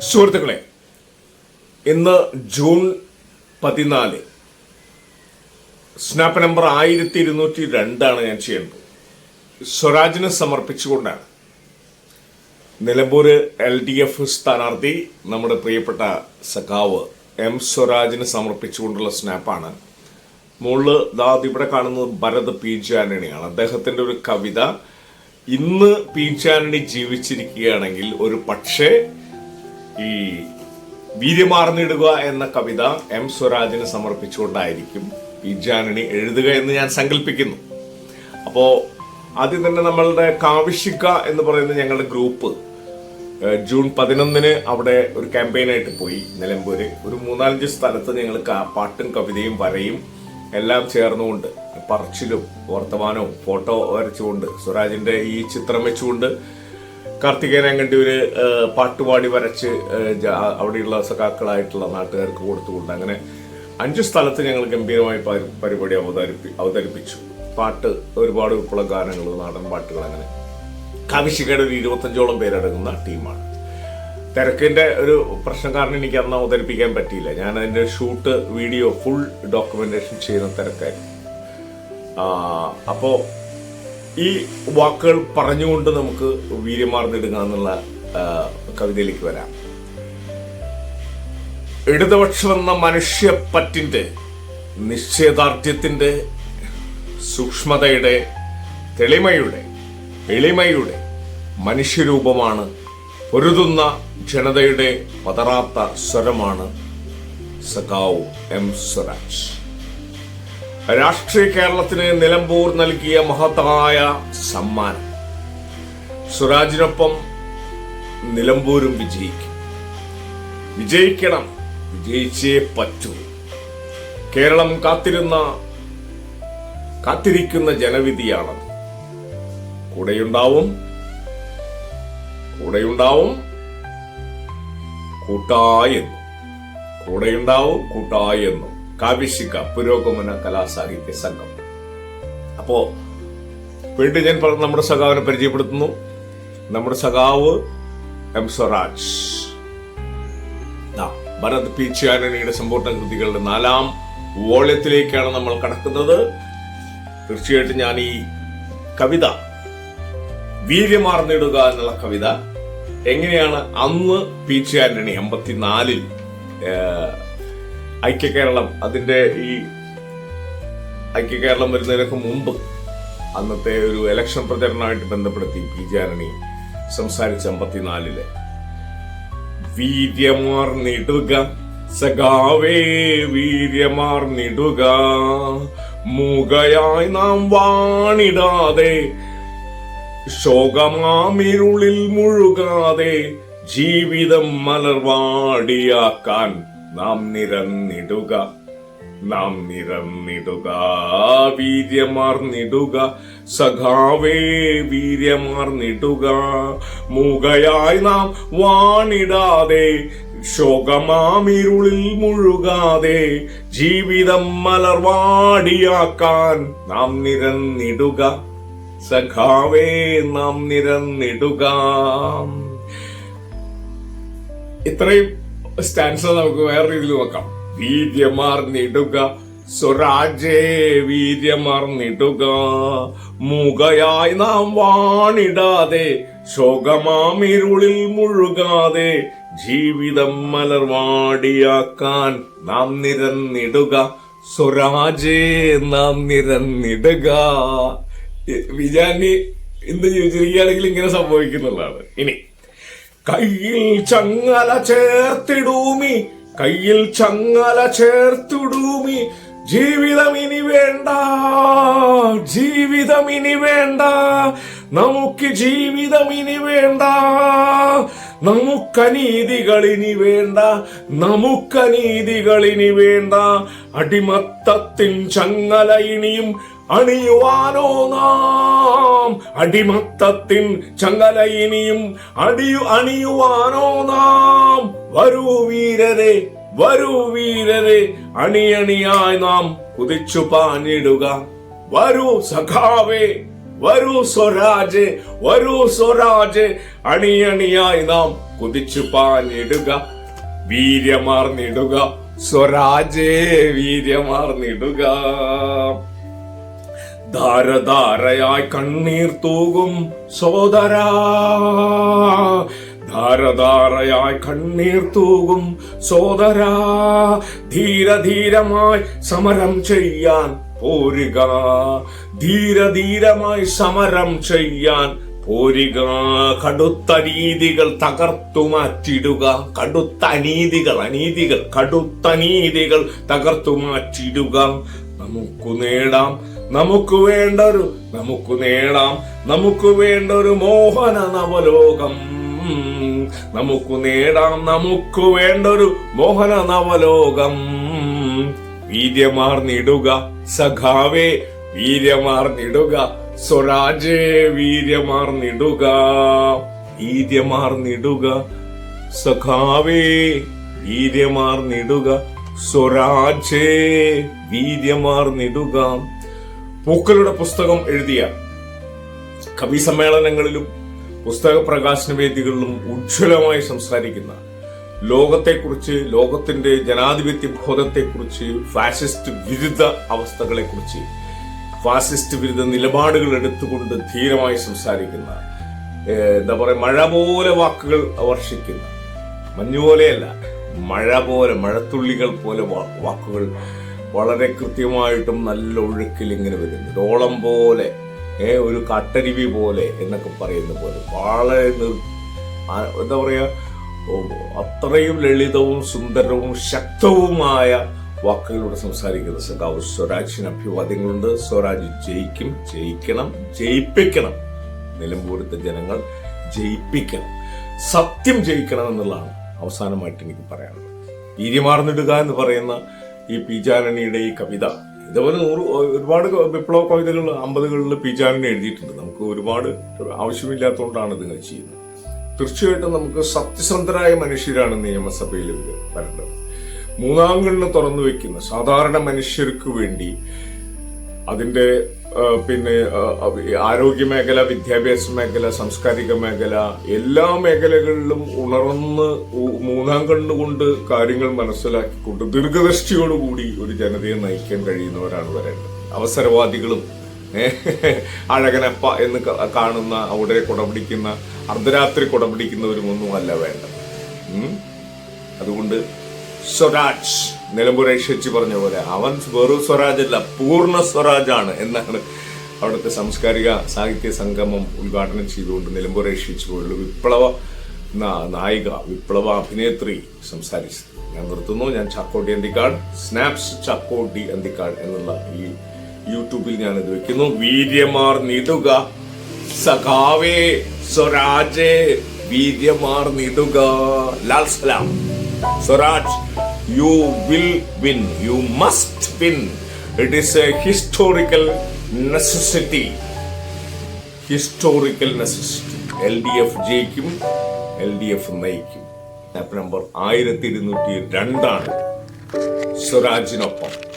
സുഹൃത്തുക്കളെ ഇന്ന് ജൂൺ പതിനാല്. സ്നാപ്പ് നമ്പർ ആയിരത്തി ഇരുന്നൂറ്റി രണ്ടാണ് ഞാൻ ചെയ്യുന്നത് സ്വരാജിന് സമർപ്പിച്ചുകൊണ്ടാണ്. നിലമ്പൂർ എൽ ഡി എഫ് സ്ഥാനാർത്ഥി നമ്മുടെ പ്രിയപ്പെട്ട സഖാവ് എം സ്വരാജിന് സമർപ്പിച്ചുകൊണ്ടുള്ള സ്നാപ്പാണ്. മുകളിൽ ദാ ഇവിടെ കാണുന്നത് ഭരത് പി ജി ആന്റണിയാണ്. അദ്ദേഹത്തിന്റെ ഒരു കവിത ഇന്ന് പി ജീവിച്ചിരിക്കുകയാണെങ്കിൽ ഒരു പക്ഷേ ഈ വീര്യമാർന്നിടുക എന്ന കവിത എം സ്വരാജിന് സമർപ്പിച്ചുകൊണ്ടായിരിക്കും പി എഴുതുക എന്ന് ഞാൻ സങ്കല്പിക്കുന്നു അപ്പോ ആദ്യം തന്നെ നമ്മളുടെ കാവിഷിക എന്ന് പറയുന്ന ഞങ്ങളുടെ ഗ്രൂപ്പ് ജൂൺ പതിനൊന്നിന് അവിടെ ഒരു ക്യാമ്പയിനായിട്ട് പോയി നിലമ്പൂര്. ഒരു മൂന്നാലഞ്ച് സ്ഥലത്ത് ഞങ്ങൾ പാട്ടും കവിതയും വരയും എല്ലാം ചേർന്നുകൊണ്ട് പറച്ചിലും വർത്തമാനവും ഫോട്ടോ വരച്ചുകൊണ്ട് സ്വരാജിന്റെ ഈ ചിത്രം വെച്ചുകൊണ്ട് കാർത്തികേയൻ ഏഹ്, പാട്ടുപാടി വരച്ച് അവിടെയുള്ള സഖാക്കളായിട്ടുള്ള നാട്ടുകാർക്ക് കൊടുത്തുകൊണ്ട് അങ്ങനെ അഞ്ച് സ്ഥലത്ത് ഞങ്ങൾ ഗംഭീരമായി പരി- പരിപാടി അവതരിപ്പി അവതരിപ്പിച്ചു. പാട്ട് ഒരുപാട് വിപ്ലവ ഗാനങ്ങൾ നാടൻ പാട്ടുകൾ അങ്ങനെ. കവിശികയുടെ ഒരു ഇരുപത്തഞ്ചോളം പേരടങ്ങുന്ന ടീമാണ്. തിരക്കിന്റെ ഒരു പ്രശ്നം കാരണം എനിക്ക് അന്ന് അവതരിപ്പിക്കാൻ പറ്റിയില്ല. ഞാൻ അതിന്റെ ഷൂട്ട് വീഡിയോ ഫുൾ ഡോക്യുമെന്റേഷൻ ചെയ്യുന്ന തിരക്കായിരുന്നു. ആ, അപ്പോ ഈ വാക്കുകൾ പറഞ്ഞുകൊണ്ട് നമുക്ക് വീര്യമാർന്നിടുക എന്നുള്ള കവിതയിലേക്ക് വരാം. ഇടതുപക്ഷമെന്ന മനുഷ്യപ്പറ്റിന്റെ നിശ്ചയദാർഢ്യത്തിന്റെ സൂക്ഷ്മതയുടെ തെളിമയുടെ എളിമയുടെ മനുഷ്യരൂപമാണ് പൊരുതുന്ന ജനതയുടെ പതറാത്ത സ്വരമാണ് സഖാവ് എം സ്വരാജ്. രാഷ്ട്രീയ കേരളത്തിന് നിലമ്പൂർ നൽകിയ മഹത്തായ സമ്മാനം. സുരാജിനൊപ്പം നിലമ്പൂരും വിജയിക്കും. വിജയിക്കണം വിജയിച്ചേ പറ്റൂ. കേരളം കാത്തിരുന്ന കാത്തിരിക്കുന്ന ജനവിധിയാണത്. കൂടെയുണ്ടാവും കൂടെയുണ്ടാവും കൂട്ടായെന്നും. കൂടെയുണ്ടാവും കൂട്ടായെന്നും. കാവ്യശിക പുരോഗമന കലാസാഹിത്യ സംഘം. അപ്പോ വീണ്ടും ഞാൻ പറഞ്ഞ നമ്മുടെ സഖാവിനെ പരിചയപ്പെടുത്തുന്നു. നമ്മുടെ സഖാവ് എം സ്വരാജ്. ഭരത് പി ചാനണിയുടെ സമ്പൂർണ കൃതികളുടെ നാലാം വോള്യത്തിലേക്കാണ് നമ്മൾ കടക്കുന്നത്. തീർച്ചയായിട്ടും ഞാൻ ഈ കവിത വീര്യമാർന്നിടുക എന്നുള്ള കവിത എങ്ങനെയാണ് അന്ന് പി ചി ആന്റണി അമ്പത്തിനാലിൽ ഐക്യ കേരളം അതിന്റെ ഈ ഐക്യ കേരളം വരുന്നതിനൊക്കെ മുമ്പ് അന്നത്തെ ഒരു ഇലക്ഷൻ പ്രചരണമായിട്ട് ബന്ധപ്പെടുത്തി പി ജെ ആരണി സംസാരിച്ച അമ്പത്തിനാലിൽ. വീര്യമാർന്നിടുക സഖാവേ വീര്യമാർന്നിടുക മൂകയായി നാം വാണിടാതെ ശോകമാമിരുളിൽ മുഴുകാതെ ജീവിതം മലർവാടിയാക്കാൻ നാം നിരന്നിടുക. നാം നിരന്നിടുക. വീര്യമാർന്നിടുക സഖാവേ വീര്യമാർന്നിടുക മൂകയായി നാം വാണിടാതെ ശോകമാമിരുളിൽ മുഴുകാതെ ജീവിതം മലർവാടിയാക്കാൻ നാം നിരന്നിടുക. സഖാവേ നാം നിരന്നിടുക. ഇത്രയും സ്റ്റാൻസ് നമുക്ക് വേറെ രീതിയിൽ നോക്കാം വീര്യമാർ നിടുക സ്വരാജേ വീര്യമാർ നിടുക. മുഖയായി നാം വാണിടാതെ ശോകമാമിരുളിൽ മുഴുകാതെ ജീവിതം മലർവാടിയാക്കാൻ നാം നിരന്നിടുക സ്വരാജേ നാം നിരന്നിടുക വിജാനി ഇന്ന് ജീവിച്ചിരിക്കുകയാണെങ്കിൽ ഇങ്ങനെ സംഭവിക്കുന്നുള്ളതാണ്. ഇനി കയ്യിൽ ചങ്ങല ചേർത്തിടൂമി കയ്യിൽ ചങ്ങല ചേർത്തിടൂമി. ജീവിതം ഇനി വേണ്ട ജീവിതം ഇനി വേണ്ട. നമുക്ക് ജീവിതം ഇനി വേണ്ട നമുക്കനീതികൾ ഇനി വേണ്ട നമുക്കനീതികൾ ഇനി വേണ്ട. അടിമത്തത്തിൻ ചങ്ങല ഇനിയും അണിയുവാനോ നാം? അടിമത്തത്തിൻ ചങ്ങല ഇനിയും അടിയു അണിയുവാനോ നാം? വരൂ വീരരെ വരൂ വീരരെ അണിയണിയായി നാം കുതിച്ചു പാഞ്ഞിടുക. വരൂ സഖാവേ വരൂ സ്വരാജ് വരൂ സ്വരാജ് അണിയണിയായി നാം കുതിച്ചു പാഞ്ഞിടുക. വീര്യമാർന്നിടുക സ്വരാജേ വീര്യമാർന്നിടുക ധാരധാരയായി കണ്ണീർ തൂകും സോദരാ ധാരധാരയായി കണ്ണീർ തൂകും സോദരാ ധീരധീരമായി സമരം ചെയ്യാൻ പോരുക. ധീരധീരമായി സമരം ചെയ്യാൻ പോരുക. കടുത്ത നീതികൾ തകർത്തു മാറ്റിടുക കടുത്ത അനീതികൾ അനീതികൾ കടുത്ത നീതികൾ തകർത്തു മാറ്റിടുക നമുക്ക് നേടാം നമുക്ക് വേണ്ടൊരു നമുക്ക് നേടാം. നമുക്ക് വേണ്ടൊരു മോഹന നവലോകം. നമുക്ക് നേടാം നമുക്ക് വേണ്ടൊരു മോഹന നവലോകം. വീര്യമാർന്നിടുക സഖാവേ വീര്യമാർന്നിടുക സ്വരാജേ വീര്യമാർന്നിടുക. വീര്യമാർന്നിടുക സഖാവേ വീര്യമാർന്നിടുക സ്വരാജേ വീര്യമാർന്നിടുക പൂക്കളുടെ പുസ്തകം എഴുതിയ കവി സമ്മേളനങ്ങളിലും പുസ്തക പ്രകാശന വേദികളിലും ഉജ്ജ്വലമായി സംസാരിക്കുന്ന ലോകത്തെക്കുറിച്ച് ലോകത്തിന്റെ ജനാധിപത്യ ബോധത്തെക്കുറിച്ച് ഫാസിസ്റ്റ് വിരുദ്ധ അവസ്ഥകളെക്കുറിച്ച് ഫാസിസ്റ്റ് വിരുദ്ധ നിലപാടുകൾ എടുത്തുകൊണ്ട് ധീരമായി സംസാരിക്കുന്ന എന്താ പറയുക മഴ പോലെ വാക്കുകൾ വർഷിക്കുന്ന മഞ്ഞുപോലെയല്ല മഴ പോലെ മഴത്തുള്ളികൾ പോലെ വാക്കുകൾ വളരെ കൃത്യമായിട്ടും നല്ല ഒഴുക്കിൽ ഇങ്ങനെ വരുന്നു. ഡോളം പോലെ ഏ ഒരു കട്ടരുവി പോലെ എന്നൊക്കെ പറയുന്ന പോലെ. വളരെ എന്താ പറയാ അത്രയും ലളിതവും സുന്ദരവും ശക്തവുമായ വാക്കുകളിലൂടെ സംസാരിക്കുന്ന സഖാവ് സ്വരാജിന് അഭിവാദ്യങ്ങളുണ്ട്. സ്വരാജ് ജയിക്കും ജയിക്കണം ജയിപ്പിക്കണം. നിലമ്പൂരത്തെ ജനങ്ങൾ ജയിപ്പിക്കണം. സത്യം ജയിക്കണം എന്നുള്ളതാണ് അവസാനമായിട്ട് എനിക്ക് പറയാനുള്ളത്. വീര്യമാർന്നിടുക എന്ന് പറയുന്ന ഈ പി ജാനണിയുടെ ഈ കവിത. ഇതുപോലെ നൂറ് ഒരുപാട് വിപ്ലവ കവിതകൾ അമ്പതുകളിൽ പി ജാനണി എഴുതിയിട്ടുണ്ട്. നമുക്ക് ഒരുപാട് ആവശ്യമില്ലാത്തതുകൊണ്ടാണ് ഇത് ചെയ്യുന്നത്. തീർച്ചയായിട്ടും നമുക്ക് സത്യസന്ധരായ മനുഷ്യരാണ് നിയമസഭയിൽ ഇവർ വരേണ്ടത്. മൂന്നാം കണ്ണ് തുറന്നു വെക്കുന്ന സാധാരണ മനുഷ്യർക്ക് വേണ്ടി അതിന്റെ പിന്നെ ആരോഗ്യ മേഖല വിദ്യാഭ്യാസ മേഖല സാംസ്കാരിക മേഖല എല്ലാ മേഖലകളിലും ഉണർന്ന് മൂന്നാം കണ്ണുകൊണ്ട് കാര്യങ്ങൾ മനസ്സിലാക്കിക്കൊണ്ട് ദീർഘദൃഷ്ടിയോടുകൂടി ഒരു ജനതയെ നയിക്കാൻ കഴിയുന്നവരാണ് വരേണ്ടത് അവസരവാദികളും അഴകനപ്പ എന്ന് കാണുന്ന അവിടെ കുടപിടിക്കുന്ന അർദ്ധരാത്രി കുടപിടിക്കുന്നവരും ഒന്നും അല്ല വേണ്ടത്. അതുകൊണ്ട് സ്വരാജ് നിലമ്പുരേഷി പറഞ്ഞ പോലെ അവൻ വെറു സ്വരാജ് അല്ല പൂർണ സ്വരാജാണ് എന്നാണ് അവിടുത്തെ സാംസ്കാരിക സാഹിത്യ സംഗമം ഉദ്ഘാടനം ചെയ്തുകൊണ്ട് നിലമ്പുരേഷി പോലുള്ള വിപ്ലവ നായിക വിപ്ലവ അഭിനേത്രി സംസാരിച്ചത്. ഞാൻ നിർത്തുന്നു. ഞാൻ ചാക്കോട്ടി അന്തിക്കാട് സ്നാപ്സ് ചാക്കോട്ടി അന്തിക്കാട് എന്നുള്ള ഈ യൂട്യൂബിൽ ഞാൻ ഇത് വെക്കുന്നു. വീര്യമാർ നിടുക സഖാവേ സ്വരാജേ വീര്യമാർ നിടുക ലാൽ സലാം. Swaraj you will win you must win it is a historical necessity historical necessity L D F ജയിക്കും എൽ ഡി എഫ് നയിക്കും. നമ്പർ ആയിരത്തി ഇരുന്നൂറ്റി രണ്ടാണ്. സ്വരാജിനൊപ്പം.